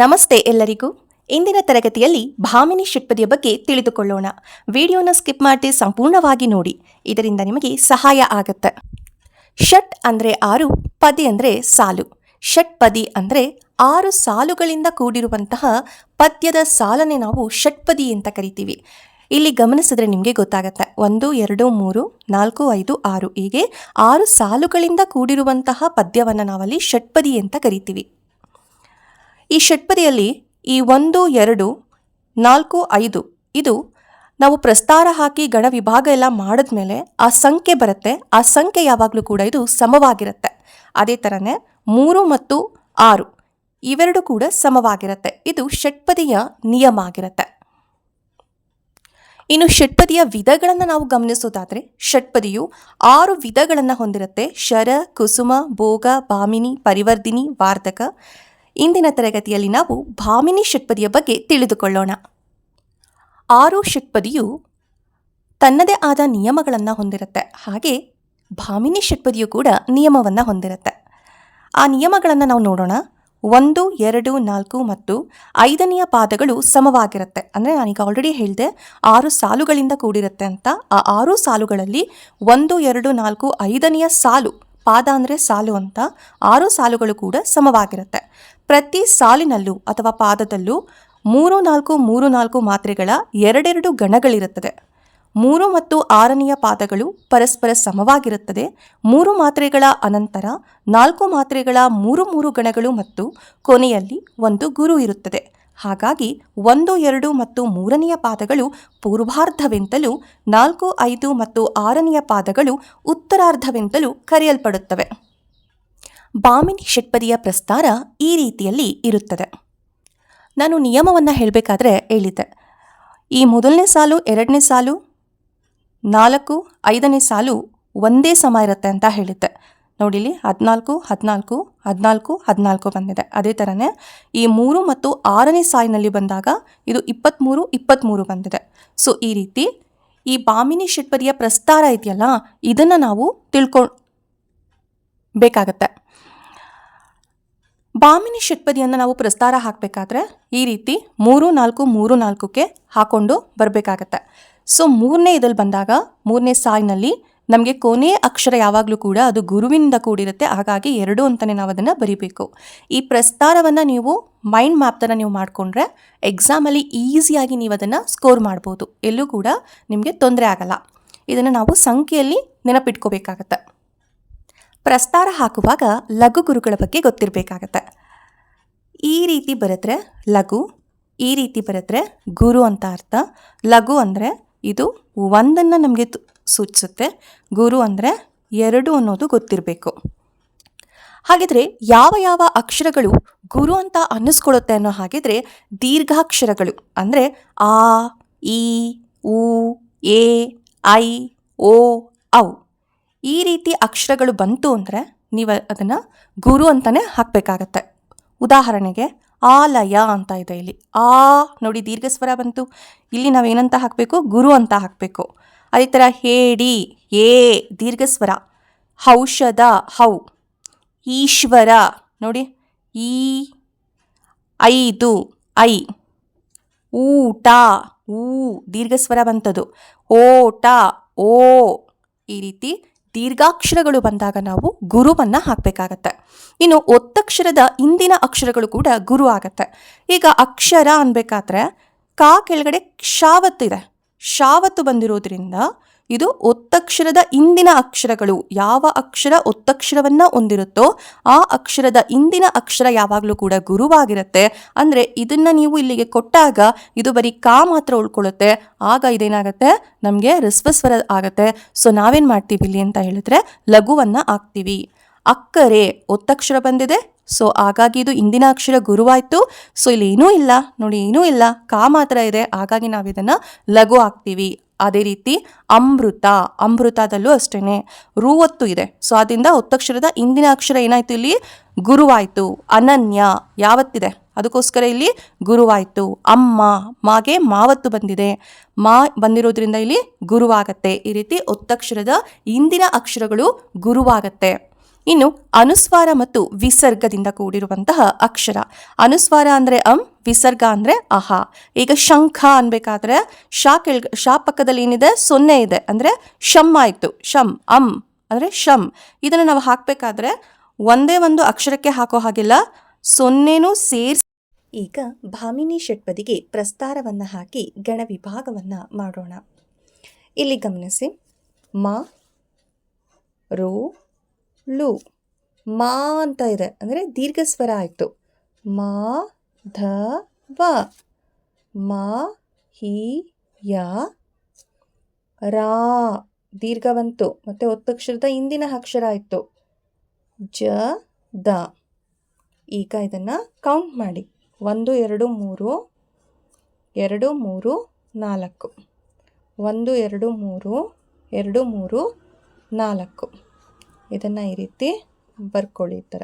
ನಮಸ್ತೆ ಎಲ್ಲರಿಗೂ. ಇಂದಿನ ತರಗತಿಯಲ್ಲಿ ಭಾಮಿನಿ ಷಟ್ಪದಿಯ ಬಗ್ಗೆ ತಿಳಿದುಕೊಳ್ಳೋಣ. ವಿಡಿಯೋನ ಸ್ಕಿಪ್ ಮಾಡದೆ ಸಂಪೂರ್ಣವಾಗಿ ನೋಡಿ. ಇದರಿಂದ ನಿಮಗೆ ಸಹಾಯ ಆಗತ್ತೆ. ಷಟ್ ಅಂದರೆ ಆರು, ಪದಿ ಅಂದರೆ ಸಾಲು. ಷಟ್ಪದಿ ಅಂದರೆ ಆರು ಸಾಲುಗಳಿಂದ ಕೂಡಿರುವಂತಹ ಪದ್ಯದ ಸಾಲನ್ನೇ ನಾವು ಷಟ್ಪದಿ ಅಂತ ಕರಿತೀವಿ. ಇಲ್ಲಿ ಗಮನಿಸಿದ್ರೆ ನಿಮಗೆ ಗೊತ್ತಾಗತ್ತೆ. ಒಂದು, ಎರಡು, ಮೂರು, ನಾಲ್ಕು, ಐದು, ಆರು ಹೀಗೆ ಆರು ಸಾಲುಗಳಿಂದ ಕೂಡಿರುವಂತಹ ಪದ್ಯವನ್ನು ನಾವಲ್ಲಿ ಷಟ್ಪದಿ ಅಂತ ಕರಿತೀವಿ. ಈ ಷಟ್ಪದಿಯಲ್ಲಿ ಈ ಒಂದು, ಎರಡು, ನಾಲ್ಕು, ಐದು, ಇದು ನಾವು ಪ್ರಸ್ತಾರ ಹಾಕಿ ಗಣ ವಿಭಾಗ ಎಲ್ಲ ಮಾಡಿದ್ಮೇಲೆ ಆ ಸಂಖ್ಯೆ ಬರುತ್ತೆ. ಆ ಸಂಖ್ಯೆ ಯಾವಾಗಲೂ ಕೂಡ ಇದು ಸಮವಾಗಿರುತ್ತೆ. ಅದೇ ಥರನೇ ಮೂರು ಮತ್ತು ಆರು ಇವೆರಡು ಕೂಡ ಸಮವಾಗಿರುತ್ತೆ. ಇದು ಷಟ್ಪದಿಯ ನಿಯಮ ಆಗಿರುತ್ತೆ. ಇನ್ನು ಷಟ್ಪದಿಯ ವಿಧಗಳನ್ನು ನಾವು ಗಮನಿಸೋದಾದರೆ ಷಟ್ಪದಿಯು ಆರು ವಿಧಗಳನ್ನು ಹೊಂದಿರುತ್ತೆ. ಶರ, ಕುಸುಮ, ಭೋಗ ಭಾಮಿನಿ ಪರಿವರ್ಧಿನಿ ವಾರ್ಧಕ ಇಂದಿನ ತರಗತಿಯಲ್ಲಿ ನಾವು ಭಾಮಿನಿ ಷಟ್ಪದಿಯ ಬಗ್ಗೆ ತಿಳಿದುಕೊಳ್ಳೋಣ. ಆರು ಷಟ್ಪದಿಯು ತನ್ನದೇ ಆದ ನಿಯಮಗಳನ್ನು ಹೊಂದಿರುತ್ತೆ. ಹಾಗೆ ಭಾಮಿನಿ ಷಟ್ಪದಿಯು ಕೂಡ ನಿಯಮವನ್ನು ಹೊಂದಿರುತ್ತೆ. ಆ ನಿಯಮಗಳನ್ನು ನಾವು ನೋಡೋಣ. ಒಂದು, ಎರಡು, ನಾಲ್ಕು ಮತ್ತು ಐದನೆಯ ಪಾದಗಳು ಸಮವಾಗಿರುತ್ತೆ. ಅಂದರೆ ನಾನೀಗ ಆಲ್ರೆಡಿ ಹೇಳಿದೆ, ಆರು ಸಾಲುಗಳಿಂದ ಕೂಡಿರುತ್ತೆ ಅಂತ. ಆ ಆರು ಸಾಲುಗಳಲ್ಲಿ ಒಂದು, ಎರಡು, ನಾಲ್ಕು, ಐದನೆಯ ಸಾಲು ಪಾದ ಅಂದರೆ ಸಾಲು ಅಂತ ಆರು ಸಾಲುಗಳು ಕೂಡ ಸಮವಾಗಿರುತ್ತೆ. ಪ್ರತಿ ಸಾಲಿನಲ್ಲೂ ಅಥವಾ ಪಾದದಲ್ಲೂ ಮೂರು ನಾಲ್ಕು ಮೂರು ನಾಲ್ಕು ಮಾತ್ರೆಗಳ ಎರಡೆರಡು ಗಣಗಳಿರುತ್ತದೆ ಮೂರು ಮತ್ತು ಆರನೆಯ ಪಾದಗಳು ಪರಸ್ಪರ ಸಮವಾಗಿರುತ್ತದೆ. ಮೂರು ಮಾತ್ರೆಗಳ ಅನಂತರ ನಾಲ್ಕು ಮಾತ್ರೆಗಳ ಮೂರು ಮೂರು ಗಣಗಳು ಮತ್ತು ಕೊನೆಯಲ್ಲಿ ಒಂದು ಗುರು ಇರುತ್ತದೆ. ಹಾಗಾಗಿ ಒಂದು, ಎರಡು ಮತ್ತು ಮೂರನೆಯ ಪಾದಗಳು ಪೂರ್ವಾರ್ಧವೆಂತಲೂ, ನಾಲ್ಕು, ಐದು ಮತ್ತು ಆರನೆಯ ಪಾದಗಳು ಉತ್ತರಾರ್ಧವೆಂತಲೂ ಕರೆಯಲ್ಪಡುತ್ತವೆ. ಬಾಮಿನಿ ಷಟ್ಪದಿಯ ಪ್ರಸ್ತಾರ ಈ ರೀತಿಯಲ್ಲಿ ಇರುತ್ತದೆ. ನಾನು ನಿಯಮವನ್ನು ಹೇಳಬೇಕಾದ್ರೆ ಹೇಳಿದ್ದೆ. ಈ ಮೊದಲನೇ ಸಾಲು, ಎರಡನೇ ಸಾಲು, ನಾಲ್ಕು, ಐದನೇ ಸಾಲು ಒಂದೇ ಸಮ ಇರುತ್ತೆ ಅಂತ ಹೇಳಿದ್ದೆ. ನೋಡಿಲಿ ಹದಿನಾಲ್ಕು ಹದಿನಾಲ್ಕು ಹದಿನಾಲ್ಕು ಹದಿನಾಲ್ಕು ಬಂದಿದೆ. ಅದೇ ಥರನೇ ಈ ಮೂರು ಮತ್ತು ಆರನೇ ಸಾಲಿನಲ್ಲಿ ಬಂದಾಗ ಇದು ಇಪ್ಪತ್ತ್ಮೂರು ಇಪ್ಪತ್ತ್ಮೂರು ಬಂದಿದೆ. ಸೊ ಈ ರೀತಿ ಈ ಬಾಮಿನಿ ಷಟ್ಪದಿಯ ಪ್ರಸ್ತಾರ ಇದೆಯಲ್ಲ, ಇದನ್ನು ನಾವು ತಿಳ್ಕೊ ಬೇಕಾಗತ್ತೆ. ಬಾಮಿನಿ ಷಟ್ಪದಿಯನ್ನು ನಾವು ಪ್ರಸ್ತಾರ ಹಾಕಬೇಕಾದ್ರೆ ಈ ರೀತಿ ಮೂರು, ನಾಲ್ಕು, ಮೂರು, ನಾಲ್ಕಕ್ಕೆ ಹಾಕ್ಕೊಂಡು ಬರಬೇಕಾಗತ್ತೆ. ಸೊ ಮೂರನೇ ಇದಲ್ಲಿ ಬಂದಾಗ, ಮೂರನೇ ಸಾಲಿನಲ್ಲಿ ನಮಗೆ ಕೊನೆಯ ಅಕ್ಷರ ಯಾವಾಗಲೂ ಕೂಡ ಅದು ಗುರುವಿನಿಂದ ಕೂಡಿರುತ್ತೆ. ಹಾಗಾಗಿ ಎರಡು ಅಂತಲೇ ನಾವು ಅದನ್ನು ಬರಿಬೇಕು. ಈ ಪ್ರಸ್ತಾರವನ್ನು ನೀವು ಮೈಂಡ್ ಮ್ಯಾಪ್ ಥರ ನೀವು ಮಾಡಿಕೊಂಡ್ರೆ ಎಕ್ಸಾಮಲ್ಲಿ ಈಸಿಯಾಗಿ ನೀವು ಅದನ್ನು ಸ್ಕೋರ್ ಮಾಡ್ಬೋದು. ಎಲ್ಲೂ ಕೂಡ ನಿಮಗೆ ತೊಂದರೆ ಆಗಲ್ಲ. ಇದನ್ನು ನಾವು ಸಂಖ್ಯೆಯಲ್ಲಿ ನೆನಪಿಟ್ಕೋಬೇಕಾಗತ್ತೆ. ಪ್ರಸ್ತಾರ ಹಾಕುವಾಗ ಲಘು ಗುರುಗಳ ಬಗ್ಗೆ ಗೊತ್ತಿರಬೇಕಾಗತ್ತೆ. ಈ ರೀತಿ ಬರೆದ್ರೆ ಲಘು, ಈ ರೀತಿ ಬರೆದ್ರೆ ಗುರು ಅಂತ ಅರ್ಥ. ಲಘು ಅಂದರೆ ಇದು ಒಂದನ್ನು ನಮಗೆ ಸೂಚಿಸುತ್ತೆ. ಗುರು ಅಂದರೆ ಎರಡು ಅನ್ನೋದು ಗೊತ್ತಿರಬೇಕು. ಹಾಗಿದ್ರೆ ಯಾವ ಯಾವ ಅಕ್ಷರಗಳು ಗುರು ಅಂತ ಅನ್ನಿಸ್ಕೊಳ್ಳುತ್ತೆ ಅನ್ನೋ ಹಾಗಿದ್ರೆ ದೀರ್ಘಾಕ್ಷರಗಳು ಅಂದರೆ ಆ ಇ ಉ, ಎ, ಐ, ಓ, ಔ. ಈ ರೀತಿ ಅಕ್ಷರಗಳು ಬಂತು ಅಂದರೆ ನೀವು ಅದನ್ನು ಗುರು ಅಂತಲೇ ಹಾಕಬೇಕಾಗತ್ತೆ. ಉದಾಹರಣೆಗೆ ಆಲಯ ಅಂತ ಇದೆ ಇಲ್ಲಿ. ಆ ನೋಡಿ ದೀರ್ಘ ಸ್ವರ ಬಂತು. ಇಲ್ಲಿ ನಾವೇನಂತ ಹಾಕಬೇಕು? ಗುರು ಅಂತ ಹಾಕಬೇಕು. ಅದೇ ಥರ ಹೇಡಿ ಏ ದೀರ್ಘ ಸ್ವರ ಔಷಧ, ಹೌ, ಈಶ್ವರ, ನೋಡಿ, ಈ, ಐದು, ಐ, ಊಟ, ಊ ದೀರ್ಘ ಸ್ವರ ಓಟ, ಓ, ಈ ರೀತಿ ದೀರ್ಘಾಕ್ಷರಗಳು ಬಂದಾಗ ನಾವು ಗುರುವನ್ನು ಹಾಕಬೇಕಾಗತ್ತೆ. ಇನ್ನು ಒತ್ತಕ್ಷರದ ಇಂದಿನ ಅಕ್ಷರಗಳು ಕೂಡ ಗುರು ಆಗತ್ತೆ. ಈಗ ಅಕ್ಷರ ಅನ್ಬೇಕಾದ್ರೆ ಕಾ ಕೆಳಗಡೆ ಕ್ಷಾವತ್ತಿದೆ ಶಾವತ್ತು ಬಂದಿರೋದ್ರಿಂದ ಇದು ಒತ್ತಕ್ಷರದ ಇಂದಿನ ಅಕ್ಷರಗಳು ಯಾವ ಅಕ್ಷರ ಒತ್ತಕ್ಷರವನ್ನ ಹೊಂದಿರುತ್ತೋ ಆ ಅಕ್ಷರದ ಇಂದಿನ ಅಕ್ಷರ ಯಾವಾಗಲೂ ಕೂಡ ಗುರುವಾಗಿರುತ್ತೆ. ಅಂದರೆ ಇದನ್ನ ನೀವು ಇಲ್ಲಿಗೆ ಕೊಟ್ಟಾಗ ಇದು ಬರೀ ಕಾ ಮಾತ್ರ ಉಳ್ಕೊಳ್ಳುತ್ತೆ. ಆಗ ಇದೇನಾಗುತ್ತೆ? ನಮಗೆ ರಿಸ್ವಸ್ವರ ಆಗುತ್ತೆ. ಸೊ ನಾವೇನು ಮಾಡ್ತೀವಿ ಇಲ್ಲಿ ಅಂತ ಹೇಳಿದ್ರೆ ಲಘುವನ್ನು ಹಾಕ್ತೀವಿ. ಅಕ್ಕರೆ ಒತ್ತಕ್ಷರ ಬಂದಿದೆ. ಸೊ ಹಾಗಾಗಿ ಇದು ಇಂದಿನ ಅಕ್ಷರ ಗುರುವಾಯಿತು. ಸೊ ಇಲ್ಲಿ ಏನೂ ಇಲ್ಲ. ನೋಡಿ ಏನೂ ಇಲ್ಲ. ಕಾ ಮಾತ್ರ ಇದೆ. ಹಾಗಾಗಿ ನಾವು ಇದನ್ನು ಲಘು ಹಾಕ್ತೀವಿ. ಅದೇ ರೀತಿ ಅಮೃತ, ಅಮೃತದಲ್ಲೂ ಅಷ್ಟೇ ರೂವತ್ತು ಇದೆ. ಸೊ ಅದರಿಂದ ಒತ್ತಕ್ಷರದ ಇಂದಿನ ಅಕ್ಷರ ಏನಾಯಿತು ಇಲ್ಲಿ? ಗುರುವಾಯಿತು. ಅನನ್ಯ ಯಾವತ್ತಿದೆ? ಅದಕ್ಕೋಸ್ಕರ ಇಲ್ಲಿ ಗುರುವಾಯಿತು. ಅಮ್ಮ, ಮಾಗೆ ಮಾವತ್ತು ಬಂದಿದೆ. ಮಾ ಬಂದಿರೋದ್ರಿಂದ ಇಲ್ಲಿ ಗುರುವಾಗತ್ತೆ. ಈ ರೀತಿ ಒತ್ತಕ್ಷರದ ಇಂದಿನ ಅಕ್ಷರಗಳು ಗುರುವಾಗತ್ತೆ. ಇನ್ನು ಅನುಸ್ವಾರ ಮತ್ತು ವಿಸರ್ಗದಿಂದ ಕೂಡಿರುವಂತಹ ಅಕ್ಷರ. ಅನುಸ್ವಾರ ಅಂದರೆ ಅಂ, ವಿಸರ್ಗ ಅಂದರೆ ಅಹ. ಈಗ ಶಂಖ ಅನ್ಬೇಕಾದ್ರೆ ಶಾ ಕೆಳ್, ಶಾ ಪಕ್ಕದಲ್ಲಿ ಏನಿದೆ? ಸೊನ್ನೆ ಇದೆ. ಅಂದರೆ ಶಮ್ ಆಯಿತು. ಶಮ್ ಅಂ ಅಂದರೆ ಶಮ್ ಇದನ್ನು ನಾವು ಹಾಕಬೇಕಾದ್ರೆ ಒಂದೇ ಒಂದು ಅಕ್ಷರಕ್ಕೆ ಹಾಕೋ ಹಾಗಿಲ್ಲ. ಸೊನ್ನೆನೂ ಸೇರಿಸಿ. ಈಗ ಭಾಮಿನಿ ಷಟ್ಪದಿಗೆ ಪ್ರಸ್ತಾರವನ್ನು ಹಾಕಿ ಗಣ ವಿಭಾಗವನ್ನು ಮಾಡೋಣ. ಇಲ್ಲಿ ಗಮನಿಸಿ. ಮಾ, ರು ಲು, ಮಾ ಅಂತ ಇದೆ. ಅಂದರೆ ದೀರ್ಘ ಸ್ವರ ಆಯಿತು. ಮಾ, ಧ, ವ. ಮಾ, ಹಿ, ಯ, ರಾ. ದೀರ್ಘ ಬಂತು ಮತ್ತು ಒತ್ತಕ್ಷರದ ಹಿಂದಿನ ಅಕ್ಷರ ಆಯಿತು. ಜ, ದ. ಈಗ ಇದನ್ನು ಕೌಂಟ್ ಮಾಡಿ. ಒಂದು, ಎರಡು, ಮೂರು ಎರಡು, ಮೂರು, ನಾಲ್ಕು. ಒಂದು, ಎರಡು, ಮೂರು ಎರಡು, ಮೂರು, ನಾಲ್ಕು. ಇದನ್ನು ಈ ರೀತಿ ಬರ್ಕೊಳ್ಳಿ ಈ ಥರ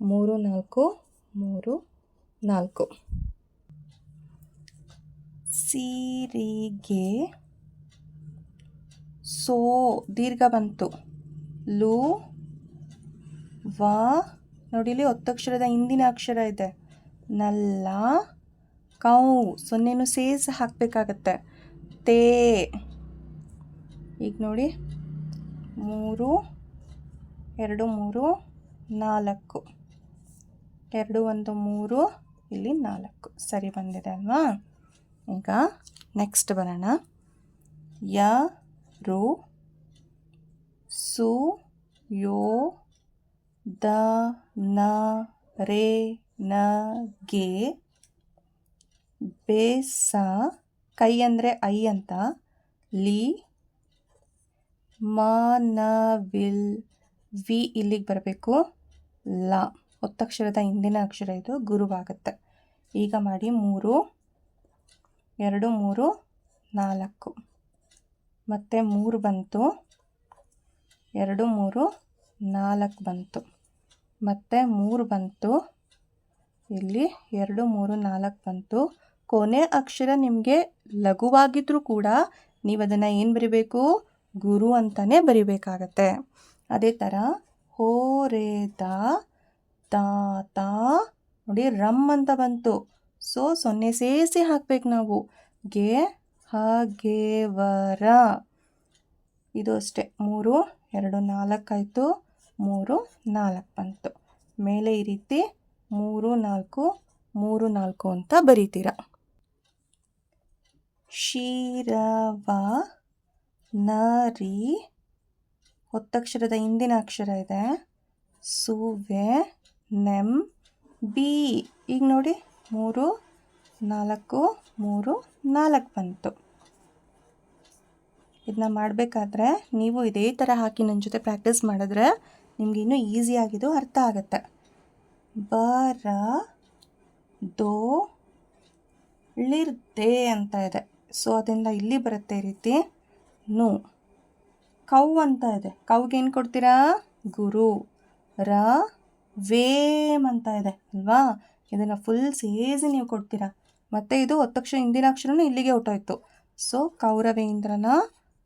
ಮೂರು, ನಾಲ್ಕು ಮೂರು, ನಾಲ್ಕು. ಸೀರಿಗೆ ಸೋ, ದೀರ್ಘ ಬಂತು. ಲು, ವ ನೋಡಿಲಿ ಒತ್ತಕ್ಷರದ ಹಿಂದಿನ ಅಕ್ಷರ ಇದೆ. ನಲ್ಲ, ಕೌ, ಸೊನ್ನೆನು ಸೇಸ್ ಹಾಕಬೇಕಾಗತ್ತೆ. ತೇ. ಈಗ ನೋಡಿ. ಮೂರು ಎರಡು, ಮೂರು, ನಾಲ್ಕು. ಎರಡು, ಒಂದು, ಮೂರು, ಇಲ್ಲಿ ನಾಲ್ಕು. ಸರಿ ಬಂದಿದೆ ಅಲ್ವಾ? ಈಗ ನೆಕ್ಸ್ಟ್ ಬರೋಣ. ಯ, ರು, ಸು, ಯೋ, ದ, ನ, ರೇ, ನ, ಗೆ ಬೇಸ ಕೈ ಅಂದರೆ ಐ ಅಂತ. ಲಿ ಮಾನವಿಲ್ ವಿ ಇಲ್ಲಿಗೆ ಬರಬೇಕು. ಲ. ಒತ್ತಕ್ಷರದ ಹಿಂದಿನ ಅಕ್ಷರ ಇದು. ಗುರುವಾಗುತ್ತೆ. ಈಗ ಮಾಡಿ ಮೂರು, ಎರಡು, ಮೂರು, ನಾಲ್ಕು. ಮತ್ತು ಮೂರು ಬಂತು. ಎರಡು, ಮೂರು, ನಾಲ್ಕು ಬಂತು. ಮತ್ತು ಮೂರು ಬಂತು. ಇಲ್ಲಿ ಎರಡು, ಮೂರು, ನಾಲ್ಕು ಬಂತು. ಕೊನೆ ಅಕ್ಷರ ನಿಮಗೆ ಲಘುವಾಗಿದ್ದರೂ ಕೂಡ ನೀವು ಅದನ್ನು ಏನು ಬರಿಬೇಕು? ಗುರು ಅಂತಲೇ ಬರಿಬೇಕಾಗತ್ತೆ. ಅದೇ ಥರ ಹೋರೇದ ತಾತ ನೋಡಿ ರಮ್ ಅಂತ ಬಂತು. ಸೊ, ಸೊನ್ನೆ ಸೇರಿಸಿ ಹಾಕ್ಬೇಕು ನಾವು. ಗೆ ಹಗೇವರ ಇದು ಅಷ್ಟೆ. ಮೂರು, ಎರಡು ನಾಲ್ಕಾಯಿತು ಮೂರು, ನಾಲ್ಕು ಬಂತು. ಮೇಲೆ ಈ ರೀತಿ ಮೂರು, ನಾಲ್ಕು ಮೂರು, ನಾಲ್ಕು ಅಂತ ಬರೀತೀರ. ಶಿರವ ನರಿ ಒತ್ತಕ್ಷರದ ಹಿಂದಿನ ಅಕ್ಷರ ಇದೆ. ಸುವೆ, ನೆಮ್, ಬಿ. ಈಗ ನೋಡಿ, ಮೂರು, ನಾಲ್ಕು ಮೂರು, ನಾಲ್ಕು ಬಂತು. ಇದನ್ನ ಮಾಡಬೇಕಾದ್ರೆ ನೀವು ಇದೇ ಥರ ಹಾಕಿ ನನ್ನ ಜೊತೆ ಪ್ರಾಕ್ಟೀಸ್ ಮಾಡಿದ್ರೆ ನಿಮ್ಗೆ ಇನ್ನೂ ಈಸಿಯಾಗಿದ್ದು ಅರ್ಥ ಆಗುತ್ತೆ. ಬರ ದೋ, ಳಿರ್ದೆ ಅಂತ ಇದೆ. ಸೊ ಅದರಿಂದ ಇಲ್ಲಿ ಬರುತ್ತೆ ರೀತಿ. ನು. ಕೌ ಅಂತ ಇದೆ. ಕೌಗೆ ಏನು ಕೊಡ್ತೀರಾ? ಗುರು. ರ, ವೇಮ್ ಅಂತ ಇದೆ, ಅಲ್ವಾ? ಇದನ್ನು ಫುಲ್ ಸೇರಿಸಿ ನೀವು ಕೊಡ್ತೀರಾ. ಮತ್ತು ಇದು ಒತ್ತಕ್ಷ ಹಿಂದಿನ ಅಕ್ಷರನು ಇಲ್ಲಿಗೆ ಹೊಟ್ಟೋಯ್ತು ಸೊ ಕೌರವೇಂದ್ರನ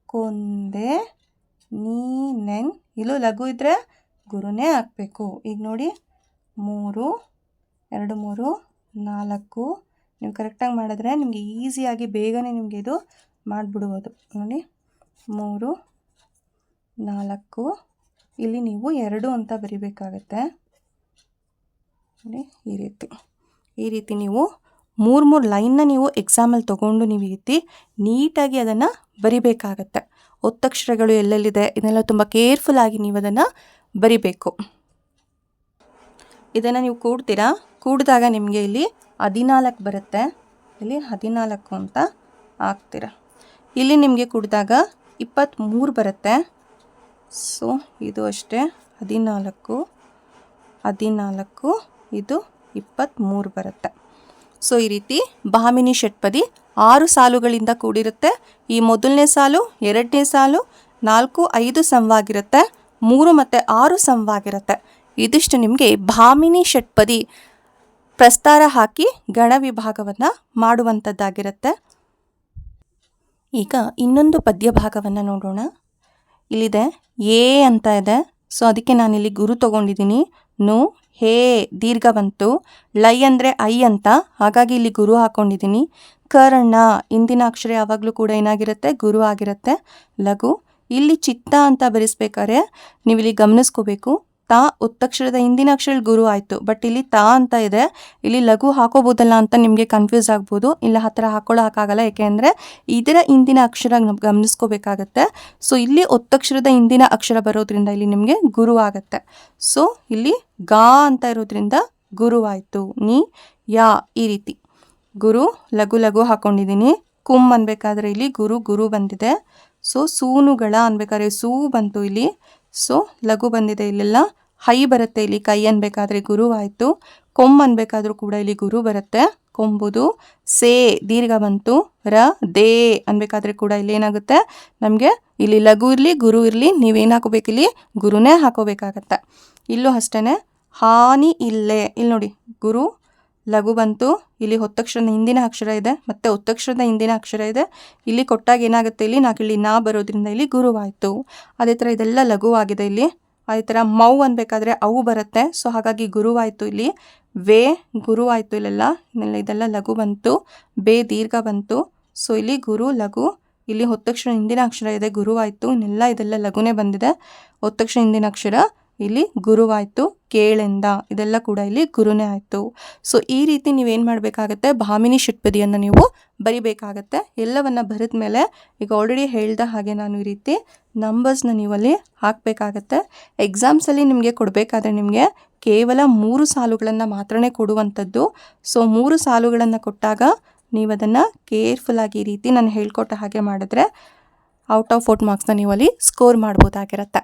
ಕೊಂದೆ ನೀನೆನ್ ಇಲ್ಲೂ ಲಘು ಇದ್ದರೆ ಗುರುನೇ ಹಾಕಬೇಕು ಈಗ ನೋಡಿ, ಮೂರು, ಎರಡು, ಮೂರು, ನಾಲ್ಕು. ನೀವು ಕರೆಕ್ಟಾಗಿ ಮಾಡಿದ್ರೆ ನಿಮಗೆ ಈಸಿಯಾಗಿ ಬೇಗನೆ ನಿಮಗೆ ಇದು ಮಾಡಿಬಿಡ್ಬೋದು ನೋಡಿ, ಮೂರು ನಾಲ್ಕು. ಇಲ್ಲಿ ನೀವು ಎರಡು ಅಂತ ಬರಿಬೇಕಾಗತ್ತೆ. ಈ ರೀತಿ. ಈ ರೀತಿ ನೀವು ಮೂರು ಮೂರು ಲೈನ್ನ ನೀವು ಎಕ್ಸಾಮಲ್ಲಿ ತೊಗೊಂಡು ನೀವು ಈ ರೀತಿ ನೀಟಾಗಿ ಅದನ್ನು ಬರಿಬೇಕಾಗತ್ತೆ. ಒತ್ತಕ್ಷರಗಳು ಎಲ್ಲೆಲ್ಲಿದೆ, ಇದನ್ನೆಲ್ಲ ತುಂಬ ಕೇರ್ಫುಲ್ಲಾಗಿ ನೀವು ಅದನ್ನು ಬರಿಬೇಕು. ಇದನ್ನು ನೀವು ಕೂಡ್ತೀರಾ? ಕೂಡಿದಾಗ ನಿಮಗೆ ಇಲ್ಲಿ ಹದಿನಾಲ್ಕು ಬರುತ್ತೆ. ಇಲ್ಲಿ ಹದಿನಾಲ್ಕು ಅಂತ ಹಾಕ್ತೀರ. ಇಲ್ಲಿ ನಿಮಗೆ ಕುಡಿದಾಗ ಇಪ್ಪತ್ತ್ಮೂರು ಬರುತ್ತೆ. ಸೊ, ಇದು ಅಷ್ಟೇ. ಹದಿನಾಲ್ಕು ಹದಿನಾಲ್ಕು, ಇದು ಇಪ್ಪತ್ತ್ಮೂರು ಬರುತ್ತೆ. ಸೊ, ಈ ರೀತಿ ಭಾಮಿನಿ ಷಟ್ಪದಿ ಆರು ಸಾಲುಗಳಿಂದ ಕೂಡಿರುತ್ತೆ. ಈ ಮೊದಲನೇ ಸಾಲು, ಎರಡನೇ ಸಾಲು, ನಾಲ್ಕು, ಐದು ಸಮವಾಗಿರುತ್ತೆ ಮೂರು ಮತ್ತು ಆರು ಸಮವಾಗಿರುತ್ತೆ ಇದಿಷ್ಟು ನಿಮಗೆ ಭಾಮಿನಿ ಷಟ್ಪದಿ ಪ್ರಸ್ತಾರ ಹಾಕಿ ಗಣ ವಿಭಾಗವನ್ನು ಮಾಡುವಂಥದ್ದಾಗಿರುತ್ತೆ ಈಗ ಇನ್ನೊಂದು ಪದ್ಯ ಭಾಗವನ್ನು ನೋಡೋಣ. ಇಲ್ಲಿದೆ. ಏ ಅಂತ ಇದೆ. ಸೊ ಅದಕ್ಕೆ ನಾನಿಲ್ಲಿ ಗುರು ತೊಗೊಂಡಿದ್ದೀನಿ. ನು, ಹೇ ದೀರ್ಘ ಬಂತು ಲೈ ಅಂದರೆ ಐ ಅಂತ. ಹಾಗಾಗಿ ಇಲ್ಲಿ ಗುರು ಹಾಕ್ಕೊಂಡಿದ್ದೀನಿ ಕರ್ಣ ಇಂದಿನ ಅಕ್ಷರ ಯಾವಾಗಲೂ ಕೂಡ ಏನಾಗಿರುತ್ತೆ? ಗುರು ಆಗಿರುತ್ತೆ. ಲಘು. ಇಲ್ಲಿ ಚಿತ್ತ ಅಂತ ಬರೆಸ್ಬೇಕಾದ್ರೆ ನೀವು ಇಲ್ಲಿ ಗಮನಿಸ್ಕೋಬೇಕು. ತಾ ಒತ್ತಕ್ಷರದ ಹಿಂದಿನ ಅಕ್ಷರ ಗುರು ಆಯಿತು. ಬಟ್ ಇಲ್ಲಿ ತಾ ಅಂತ ಇದೆ. ಇಲ್ಲಿ ಲಘು ಹಾಕೋಬೋದಲ್ಲ ಅಂತ ನಿಮಗೆ ಕನ್ಫ್ಯೂಸ್ ಆಗ್ಬೋದು. ಇಲ್ಲ ಆ ಥರ ಹಾಕೊಳ್ಳೋಕ್ಕಾಗಲ್ಲ ಏಕೆಂದರೆ ಇದರ ಹಿಂದಿನ ಅಕ್ಷರ ಗಮನಿಸ್ಕೋಬೇಕಾಗತ್ತೆ. ಸೊ ಇಲ್ಲಿ ಒತ್ತಕ್ಷರದ ಹಿಂದಿನ ಅಕ್ಷರ ಬರೋದ್ರಿಂದ ಇಲ್ಲಿ ನಿಮಗೆ ಗುರು ಆಗುತ್ತೆ. ಸೊ ಇಲ್ಲಿ ಗಾ ಅಂತ ಇರೋದ್ರಿಂದ ಗುರು ಆಯಿತು. ನೀ, ಯಾ ಈ ರೀತಿ. ಗುರು, ಲಘು ಲಘು ಹಾಕೊಂಡಿದ್ದೀನಿ ಕುಮ್ ಅನ್ಬೇಕಾದ್ರೆ ಇಲ್ಲಿ ಗುರು ಗುರು ಬಂದಿದೆ. ಸೊ ಸೂನುಗಳ ಅನ್ಬೇಕಾದ್ರೆ ಸೂ ಬಂತು ಇಲ್ಲಿ. ಸೊ ಲಘು ಬಂದಿದೆ ಇಲ್ಲೆಲ್ಲ. ಹೈ ಬರುತ್ತೆ, ಇಲ್ಲಿ ಕೈ ಅನ್ಬೇಕಾದ್ರೆ ಗುರು ಆಯಿತು ಕೊಂಬ್ ಅನ್ಬೇಕಾದ್ರೂ ಕೂಡ ಇಲ್ಲಿ ಗುರು ಬರುತ್ತೆ. ಕೊಂಬುದು ಸೇ, ದೀರ್ಘ ಬಂತು, ರ, ದೇ ಅನ್ಬೇಕಾದ್ರೆ ಕೂಡ ಇಲ್ಲಿ ಏನಾಗುತ್ತೆ? ನಮಗೆ ಇಲ್ಲಿ ಲಘು ಇರಲಿ, ಗುರು ಇರಲಿ, ನೀವೇನು ಹಾಕೋಬೇಕು ಇಲ್ಲಿ? ಗುರುನೇ ಹಾಕೋಬೇಕಾಗತ್ತೆ. ಇಲ್ಲೂ ಅಷ್ಟೇ ಹಾನಿ ಇಲ್ಲೇ ಇಲ್ಲಿ ನೋಡಿ, ಗುರು, ಲಘು ಬಂತು, ಇಲ್ಲಿ ಹೊತ್ತಕ್ಷರದ ಹಿಂದಿನ ಅಕ್ಷರ ಇದೆ, ಮತ್ತೆ ಒತ್ತಕ್ಷರದ ಹಿಂದಿನ ಅಕ್ಷರ ಇದೆ. ಇಲ್ಲಿ ಕೊಟ್ಟಾಗ ಏನಾಗುತ್ತೆ ಇಲ್ಲಿ? ಇಲ್ಲಿ ನಾ ಬರೋದ್ರಿಂದ ಇಲ್ಲಿ ಗುರುವಾಯಿತು. ಅದೇ ಥರ ಇದೆಲ್ಲ ಲಘುವಾಗಿದೆ ಇಲ್ಲಿ. ಅದೇ ಥರ ಮೌ ಅನ್ಬೇಕಾದ್ರೆ ಅವು ಬರುತ್ತೆ. ಸೊ ಹಾಗಾಗಿ ಗುರುವಾಯಿತು ಇಲ್ಲಿ. ವೇ, ಗುರುವಾಯಿತು ಇಲ್ಲೆಲ್ಲ ಇನ್ನೆಲ್ಲ ಇದೆಲ್ಲ ಲಘು ಬಂತು. ಬೇ, ದೀರ್ಘ ಬಂತು. ಸೊ ಇಲ್ಲಿ ಗುರು, ಲಘು. ಇಲ್ಲಿ ಒತ್ತಕ್ಷರ ಹಿಂದಿನ ಅಕ್ಷರ ಇದೆ, ಗುರುವಾಯಿತು. ಇನ್ನೆಲ್ಲ ಇದೆಲ್ಲ ಲಘುನೇ ಬಂದಿದೆ. ಒತ್ತಕ್ಷರ ಹಿಂದಿನ ಅಕ್ಷರ. ಇಲ್ಲಿ ಗುರುವಾಯಿತು, ಕೇಳೆಂದ, ಇದೆಲ್ಲ ಕೂಡ ಇಲ್ಲಿ ಗುರುನೇ ಆಯಿತು. ಸೊ ಈ ರೀತಿ ನೀವೇನು ಮಾಡಬೇಕಾಗತ್ತೆ? ಭಾಮಿನಿ ಷಟ್ಪದಿಯನ್ನು ನೀವು ಬರಿಬೇಕಾಗತ್ತೆ. ಎಲ್ಲವನ್ನು ಬರೆದ ಮೇಲೆ ಈಗ ಆಲ್ರೆಡಿ ಹೇಳ್ದ ಹಾಗೆ ನಾನು ಈ ರೀತಿ ನಂಬರ್ಸ್ನ ನೀವಲ್ಲಿ ಹಾಕಬೇಕಾಗತ್ತೆ. ಎಕ್ಸಾಮ್ಸಲ್ಲಿ ನಿಮಗೆ ಕೊಡಬೇಕಾದ್ರೆ ನಿಮಗೆ ಕೇವಲ ಮೂರು ಸಾಲುಗಳನ್ನು ಮಾತ್ರನೇ ಕೊಡುವಂಥದ್ದು. ಸೊ ಮೂರು ಸಾಲುಗಳನ್ನು ಕೊಟ್ಟಾಗ ನೀವು ಅದನ್ನು ಕೇರ್ಫುಲ್ಲಾಗಿ ಈ ರೀತಿ ನಾನು ಹೇಳ್ಕೊಟ್ಟ ಹಾಗೆ ಮಾಡಿದ್ರೆ ಔಟ್ ಆಫ್ ಫೋರ್ಟ್ ಮಾರ್ಕ್ಸ್ನ ನೀವು ಅಲ್ಲಿ ಸ್ಕೋರ್ ಮಾಡ್ಬೋದಾಗಿರುತ್ತೆ.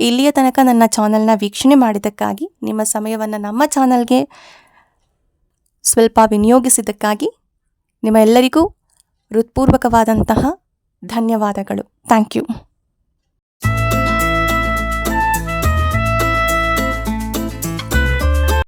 ಇಲ್ಲಿಯ ತನಕ ನನ್ನ ಚಾನಲ್ನ ವೀಕ್ಷಣೆ ಮಾಡಿದ್ದಕ್ಕಾಗಿ, ನಿಮ್ಮ ಸಮಯವನ್ನು ನಮ್ಮ ಚಾನಲ್ಗೆ ಸ್ವಲ್ಪ ವಿನಿಯೋಗಿಸಿದ್ದಕ್ಕಾಗಿ ನಿಮ್ಮ ಎಲ್ಲರಿಗೂ ಹೃತ್ಪೂರ್ವಕವಾದಂತಹ ಧನ್ಯವಾದಗಳು. Thank you.